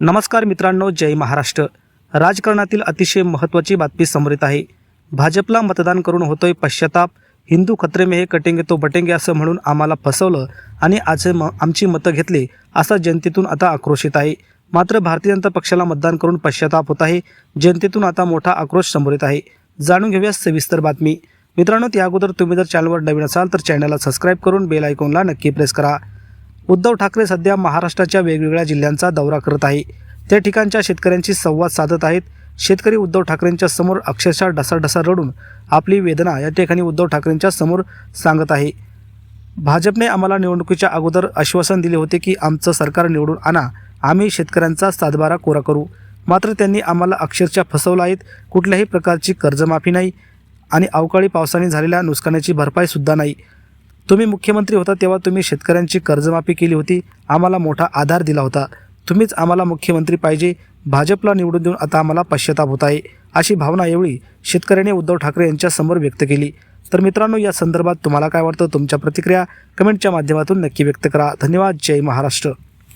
नमस्कार मित्रांनो जय महाराष्ट्र. राजकारणातील अतिशय महत्त्वाची बातमी समोर येत आहे. भाजपला मतदान करून होतोय पश्चाताप. हिंदू खत्रे में हे कटेंगे तो बटेंगे असं म्हणून आम्हाला फसवलं आणि आज म आमची मतं घेतली असा जनतेतून आता आक्रोश येत आहे. मात्र भारतीय जनता पक्षाला मतदान करून पश्चाताप होत आहे. जनतेतून आता मोठा आक्रोश समोर येत आहे. जाणून घेऊया सविस्तर बातमी. मित्रांनो त्या अगोदर तुम्ही जर चॅनलवर नवीन असाल तर चॅनलला सबस्क्राईब करून बेल आयकॉनला नक्की प्रेस करा. उद्धव ठाकरे सध्या महाराष्ट्राच्या वेगवेगळ्या जिल्ह्यांचा दौरा करत आहे. त्या ठिकाणच्या शेतकऱ्यांशी संवाद साधत आहेत. शेतकरी उद्धव ठाकरेंच्या समोर अक्षरशः ढसाढसा रडून आपली वेदना या ठिकाणी उद्धव ठाकरेंच्या समोर सांगत आहे. भाजपने आम्हाला निवडणुकीच्या अगोदर आश्वासन दिले होते की आमचं सरकार निवडून आणा. आम्ही शेतकऱ्यांचा सातबारा कोरा करू. मात्र त्यांनी आम्हाला अक्षरशः फसवलं आहेत. कुठल्याही प्रकारची कर्जमाफी नाही आणि अवकाळी पावसाने झालेल्या नुकसानाची भरपाईसुद्धा नाही. तुम्ही मुख्यमंत्री होता तेव्हा तुम्ही शेतकऱ्यांची कर्जमाफी केली होती आम्हाला मोठा आधार दिला होता. तुम्हीच आम्हाला मुख्यमंत्री पाहिजे भाजपला निवडून देऊन आता आम्हाला पश्चाताप होत आहे अशी भावना यावेळी शेतकऱ्यांनी उद्धव ठाकरे यांच्यासमोर व्यक्त केली. तर मित्रांनो या संदर्भात तुम्हाला काय वाटतं? तुमच्या प्रतिक्रिया कमेंटच्या माध्यमातून नक्की व्यक्त करा. धन्यवाद. जय महाराष्ट्र.